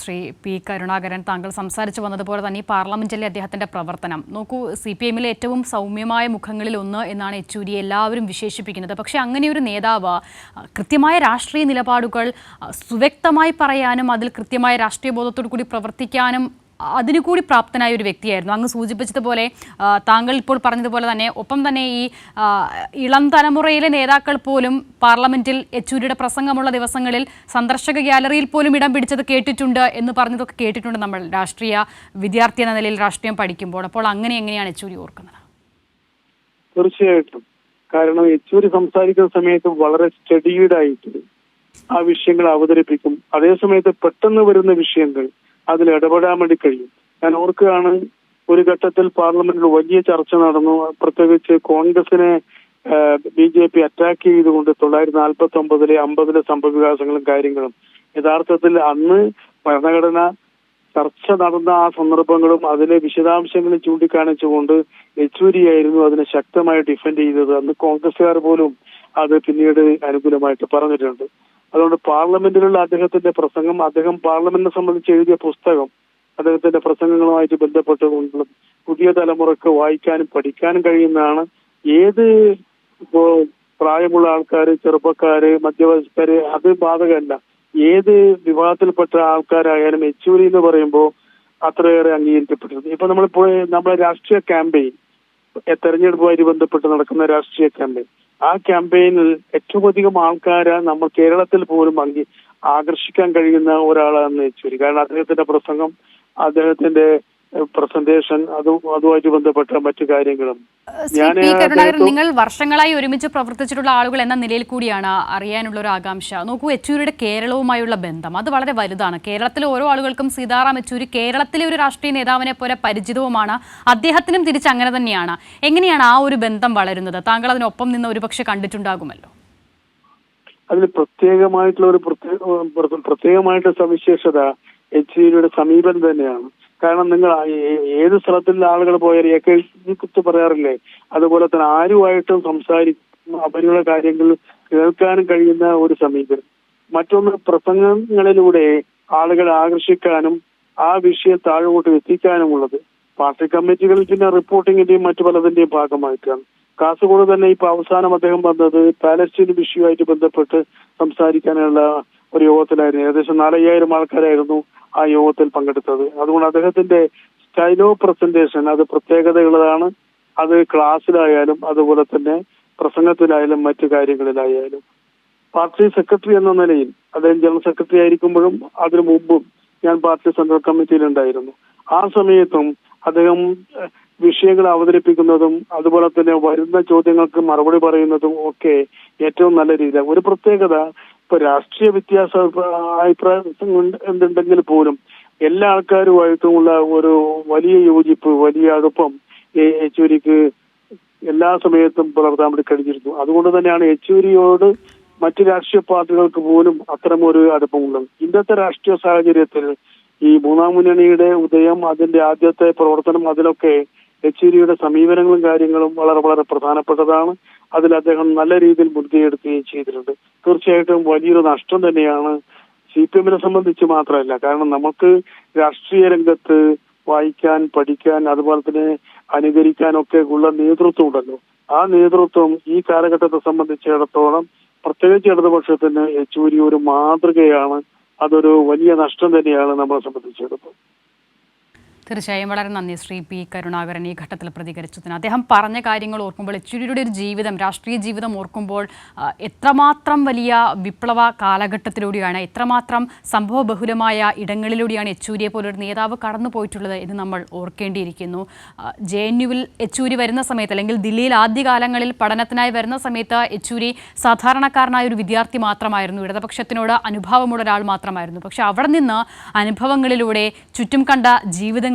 Shri P Karunakaran താങ്കൾ സംസാരിച്ചു വന്നതുപോലെ തന്നെ ഈ പാർലമെന്റിലെ അദ്ദേഹത്തിന്റെ പ്രവർത്തനം. നോക്കൂ സി പി എമ്മിലെ ഏറ്റവും സൗമ്യമായ മുഖങ്ങളിൽ ഒന്ന് എന്നാണ് യെച്ചൂരി എല്ലാവരും വിശേഷിപ്പിക്കുന്നത്. പക്ഷേ അങ്ങനെ ഒരു നേതാവ് കൃത്യമായ രാഷ്ട്രീയ നിലപാടുകൾ സുവ്യക്തമായി പറയാനും അതിൽ കൃത്യമായ രാഷ്ട്രീയ ബോധത്തോടു കൂടി പ്രവർത്തിക്കാനും അതിനു കൂടി പ്രാപ്തനായ ഒരു വ്യക്തിയായിരുന്നു. അങ്ങ് സൂചിപ്പിച്ചതുപോലെ താങ്കൾ ഇപ്പോൾ പറഞ്ഞതുപോലെ തന്നെ ഒപ്പം തന്നെ ഈ ഇളം തലമുറയിലെ നേതാക്കൾ പോലും പാർലമെന്റിൽ യെച്ചൂരിയുടെ പ്രസംഗമുള്ള ദിവസങ്ങളിൽ സന്ദർശക ഗ്യാലറിയിൽ പോലും ഇടം പിടിച്ചത് കേട്ടിട്ടുണ്ട് എന്ന് പറഞ്ഞതൊക്കെ കേട്ടിട്ടുണ്ട് നമ്മൾ രാഷ്ട്രീയ വിദ്യാർത്ഥി എന്ന നിലയിൽ രാഷ്ട്രീയം പഠിക്കുമ്പോൾ. അപ്പോൾ അങ്ങനെ എങ്ങനെയാണ് യെച്ചൂരി ഓർക്കുന്നത്? തീർച്ചയായിട്ടും. കാരണം യെച്ചൂരി സംസാരിക്കുന്ന സമയത്ത് വളരെ സ്റ്റഡീഡ് ആയിട്ട് ആ വിഷയങ്ങൾ അവതരിപ്പിക്കും. അതേസമയത്ത് പെട്ടെന്ന് വരുന്ന വിഷയങ്ങൾ അതിൽ ഇടപെടാൻ വേണ്ടി കഴിയും. ഞാൻ ഓർക്കുകയാണ് ഒരു ഘട്ടത്തിൽ പാർലമെന്റിൽ വലിയ ചർച്ച നടന്നു. പ്രത്യേകിച്ച് കോൺഗ്രസിനെ ബി ജെ പി അറ്റാക്ക് ചെയ്തുകൊണ്ട് തൊള്ളായിരത്തി നാൽപ്പത്തി ഒമ്പതിലെ അമ്പതിലെ സംഭവവികാസങ്ങളും കാര്യങ്ങളും. യഥാർത്ഥത്തിൽ അന്ന് ഭരണഘടന ചർച്ച നടന്ന ആ സന്ദർഭങ്ങളും അതിലെ വിശദാംശങ്ങളും ചൂണ്ടിക്കാണിച്ചുകൊണ്ട് യെച്ചൂരിയായിരുന്നു അതിനെ ശക്തമായി ഡിഫെൻഡ് ചെയ്തത്. അന്ന് കോൺഗ്രസുകാർ പോലും അത് പിന്നീട് അനുകൂലമായിട്ട് പറഞ്ഞിട്ടുണ്ട്. അതുകൊണ്ട് പാർലമെന്റിലുള്ള അദ്ദേഹത്തിന്റെ പ്രസംഗം അദ്ദേഹം പാർലമെന്റിനെ സംബന്ധിച്ച് എഴുതിയ പുസ്തകം അദ്ദേഹത്തിന്റെ പ്രസംഗങ്ങളുമായിട്ട് ബന്ധപ്പെട്ടുകൊണ്ടും പുതിയ തലമുറയ്ക്ക് വായിക്കാനും പഠിക്കാനും കഴിയുന്നതാണ്. ഏത് പ്രായമുള്ള ആൾക്കാര് ചെറുപ്പക്കാര് മധ്യവയസ്കര് അത് ബാധകമല്ല. ഏത് വിഭാഗത്തിൽപ്പെട്ട ആൾക്കാരായാലും യെച്ചൂരി എന്ന് പറയുമ്പോൾ അത്രയേറെ അംഗീകരിക്കപ്പെട്ടിരുന്നു. ഇപ്പൊ നമ്മളിപ്പോ നമ്മുടെ രാഷ്ട്രീയ ക്യാമ്പയിൻ തെരഞ്ഞെടുപ്പുമായി ബന്ധപ്പെട്ട് നടക്കുന്ന രാഷ്ട്രീയ ക്യാമ്പയിൻ. ആ ക്യാമ്പയിനിൽ ഏറ്റവും അധികം ആൾക്കാരെ നമ്മൾ കേരളത്തിൽ പോലും അങ്ങി ആകർഷിക്കാൻ കഴിയുന്ന ഒരാളാണ് യെച്ചൂരി കാരണം അദ്ദേഹത്തിന്റെ പ്രസംഗം അദ്ദേഹത്തിന്റെ പ്രസന്റേഷൻ അതും അതുമായിട്ട് ബന്ധപ്പെട്ട മറ്റു കാര്യങ്ങളും. ഞാൻ നിങ്ങൾ വർഷങ്ങളായി ഒരുമിച്ച് പ്രവർത്തിച്ചിട്ടുള്ള ആളുകൾ എന്ന നിലയിൽ കൂടിയാണ് അറിയാനുള്ള ഒരു ആകാംക്ഷ. നോക്കൂ യെച്ചൂരിയുടെ കേരളവുമായുള്ള ബന്ധം അത് വളരെ വലുതാണ്. കേരളത്തിലെ ഓരോ ആളുകൾക്കും സീതാറാം യെച്ചൂരി കേരളത്തിലെ ഒരു രാഷ്ട്രീയ നേതാവിനെ പോലെ പരിചിതവുമാണ്. അദ്ദേഹത്തിനും തിരിച്ച് അങ്ങനെ തന്നെയാണ്. എങ്ങനെയാണ് ആ ഒരു ബന്ധം വളരുന്നത്? താങ്കൾ അതിനൊപ്പം നിന്ന് ഒരുപക്ഷെ കണ്ടിട്ടുണ്ടാകുമല്ലോ. അതിൽ പ്രത്യേകമായിട്ടുള്ള ഒരു പ്രത്യേക പ്ര- പ്രത്യേകമായിട്ട് സവിശേഷത എച്ച് ഡിയുടെ സമീപനം തന്നെയാണ്. കാരണം നിങ്ങൾ ഏത് സ്ഥലത്തുള്ള ആളുകൾ പോയാലും എ കെ കുറിച്ച് പറയാറില്ലേ? അതുപോലെ തന്നെ ആരുമായിട്ടും സംസാരിക്കും അവരുടെ കാര്യങ്ങൾ കേൾക്കാനും കഴിയുന്ന ഒരു സമീപനം. മറ്റൊന്ന് പ്രസംഗങ്ങളിലൂടെ ആളുകളെ ആകർഷിക്കാനും ആ വിഷയം താഴോട്ട് എത്തിക്കാനുമുള്ളത്. പാർട്ടി കമ്മിറ്റികളിൽ പിന്നെ റിപ്പോർട്ടിങ്ങിന്റെയും മറ്റു പലതിന്റെയും ഭാഗമായിട്ടാണ്. കാസർഗോഡ് തന്നെ ഇപ്പൊ അവസാനം അദ്ദേഹം വന്നത് പാലസ്റ്റീൻ വിഷയവുമായിട്ട് ബന്ധപ്പെട്ട് സംസാരിക്കാനുള്ള ഒരു യോഗത്തിലായിരുന്നു. ഏകദേശം നാലയ്യായിരം ആൾക്കാരായിരുന്നു. ആ യോഗത്തിൽ പങ്കെടുത്തത്. അതുകൊണ്ട് അദ്ദേഹത്തിന്റെ സ്റ്റൈലോ പ്രസന്റേഷൻ അത് പ്രത്യേകതകളാണ് അത് ക്ലാസ്സിലായാലും അതുപോലെ തന്നെ പ്രസംഗത്തിലായാലും മറ്റു കാര്യങ്ങളിലായാലും. പാർട്ടി സെക്രട്ടറി എന്ന നിലയിൽ അദ്ദേഹം ജനറൽ സെക്രട്ടറി ആയിരിക്കുമ്പോഴും അതിനു മുമ്പും ഞാൻ പാർട്ടി സെൻട്രൽ കമ്മിറ്റിയിൽ ഉണ്ടായിരുന്നു ആ സമയത്തും അദ്ദേഹം വിഷയങ്ങൾ അവതരിപ്പിക്കുന്നതും അതുപോലെ തന്നെ വരുന്ന ചോദ്യങ്ങൾക്ക് മറുപടി പറയുന്നതും ഒക്കെ ഏറ്റവും നല്ല രീതിയിലാണ്. ഒരു പ്രത്യേകത ഇപ്പൊ രാഷ്ട്രീയ വ്യത്യാസ അഭിപ്രായം എന്തുണ്ടെങ്കിൽ പോലും എല്ലാ ആൾക്കാരുമായിട്ടുമുള്ള ഒരു വലിയ യോജിപ്പ് വലിയ അടുപ്പം യെച്ചൂരിക്ക് എല്ലാ സമയത്തും പുലർത്താൻ വേണ്ടി കഴിഞ്ഞിരുന്നു. അതുകൊണ്ട് തന്നെയാണ് യെച്ചൂരിയോട് മറ്റു രാഷ്ട്രീയ പാർട്ടികൾക്ക് പോലും അത്തരമൊരു അടുപ്പമുള്ളത്. ഇന്നത്തെ രാഷ്ട്രീയ സാഹചര്യത്തിൽ ഈ മൂന്നാം മുന്നണിയുടെ ഉദയം അതിന്റെ ആദ്യത്തെ പ്രവർത്തനം അതിലൊക്കെ യെച്ചൂരിയുടെ സമീപനങ്ങളും കാര്യങ്ങളും വളരെ വളരെ പ്രധാനപ്പെട്ടതാണ്. അതിൽ അദ്ദേഹം നല്ല രീതിയിൽ മുൻകൈയെടുക്കുകയും ചെയ്തിട്ടുണ്ട്. തീർച്ചയായിട്ടും വലിയൊരു നഷ്ടം തന്നെയാണ് സി പി എമ്മിനെ സംബന്ധിച്ച് മാത്രമല്ല. കാരണം നമുക്ക് രാഷ്ട്രീയ രംഗത്ത് വായിക്കാൻ പഠിക്കാൻ അതുപോലെ തന്നെ അനുകരിക്കാനൊക്കെ ഉള്ള നേതൃത്വം ഉണ്ടല്ലോ. ആ നേതൃത്വം ഈ കാലഘട്ടത്തെ സംബന്ധിച്ചിടത്തോളം പ്രത്യേകിച്ച് ഇടതുപക്ഷത്തിന് യെച്ചൂരി ഒരു മാതൃകയാണ്. അതൊരു വലിയ നഷ്ടം തന്നെയാണ് നമ്മളെ സംബന്ധിച്ചിടത്തോളം. തീർച്ചയായും വളരെ നന്ദി ശ്രീ പി കരുണാകരൻ ഈ ഘട്ടത്തിൽ പ്രതികരിച്ചതിന്. അദ്ദേഹം പറഞ്ഞ കാര്യങ്ങൾ ഓർക്കുമ്പോൾ യെച്ചൂരിയുടെ ഒരു ജീവിതം രാഷ്ട്രീയ ജീവിതം ഓർക്കുമ്പോൾ എത്രമാത്രം വലിയ വിപ്ലവ കാലഘട്ടത്തിലൂടെയാണ് എത്രമാത്രം സംഭവബഹുലമായ ഇടങ്ങളിലൂടെയാണ് യെച്ചൂരിയെ പോലൊരു നേതാവ് കടന്നു പോയിട്ടുള്ളത് എന്ന് നമ്മൾ ഓർക്കേണ്ടിയിരിക്കുന്നു. ജെ എൻ യുവിൽ യെച്ചൂരി വരുന്ന സമയത്ത് അല്ലെങ്കിൽ ദില്ലിയിൽ ആദ്യകാലങ്ങളിൽ പഠനത്തിനായി വരുന്ന സമയത്ത് യെച്ചൂരി സാധാരണക്കാരനായ ഒരു വിദ്യാർത്ഥി മാത്രമായിരുന്നു. ഇടതുപക്ഷത്തിനോട് അനുഭാവമുള്ള ഒരാൾ മാത്രമായിരുന്നു. പക്ഷെ അവിടെ നിന്ന് അനുഭവങ്ങളിലൂടെ ചുറ്റും കണ്ട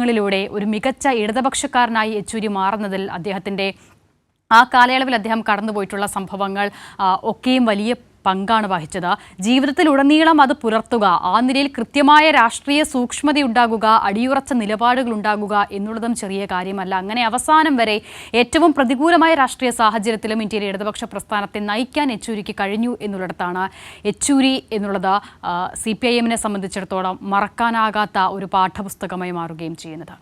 ജീവിതങ്ങളിലൂടെ ഒരു മികച്ച ഇടതുപക്ഷക്കാരനായി യെച്ചൂരി മാറുന്നതിൽ അദ്ദേഹത്തിന്റെ ആ കാലയളവിൽ അദ്ദേഹം കടന്നുപോയിട്ടുള്ള സംഭവങ്ങൾ ഒക്കെയും വലിയ പങ്കാണ് വഹിച്ചത്. ജീവിതത്തിലുടനീളം അത് പുലർത്തുക ആ നിലയിൽ കൃത്യമായ രാഷ്ട്രീയ സൂക്ഷ്മതയുണ്ടാകുക അടിയുറച്ച നിലപാടുകൾ ഉണ്ടാകുക എന്നുള്ളതും ചെറിയ കാര്യമല്ല. അങ്ങനെ അവസാനം വരെ ഏറ്റവും പ്രതികൂലമായ രാഷ്ട്രീയ സാഹചര്യത്തിലും ഇന്ത്യയിലെ ഇടതുപക്ഷ പ്രസ്ഥാനത്തെ നയിക്കാൻ യെച്ചൂരിക്ക് കഴിഞ്ഞു എന്നുള്ളിടത്താണ്. യെച്ചൂരി എന്നുള്ളത് സി പി ഐ എമ്മിനെ സംബന്ധിച്ചിടത്തോളം മറക്കാനാകാത്ത ഒരു പാഠപുസ്തകമായി മാറുകയും ചെയ്യുന്നത്.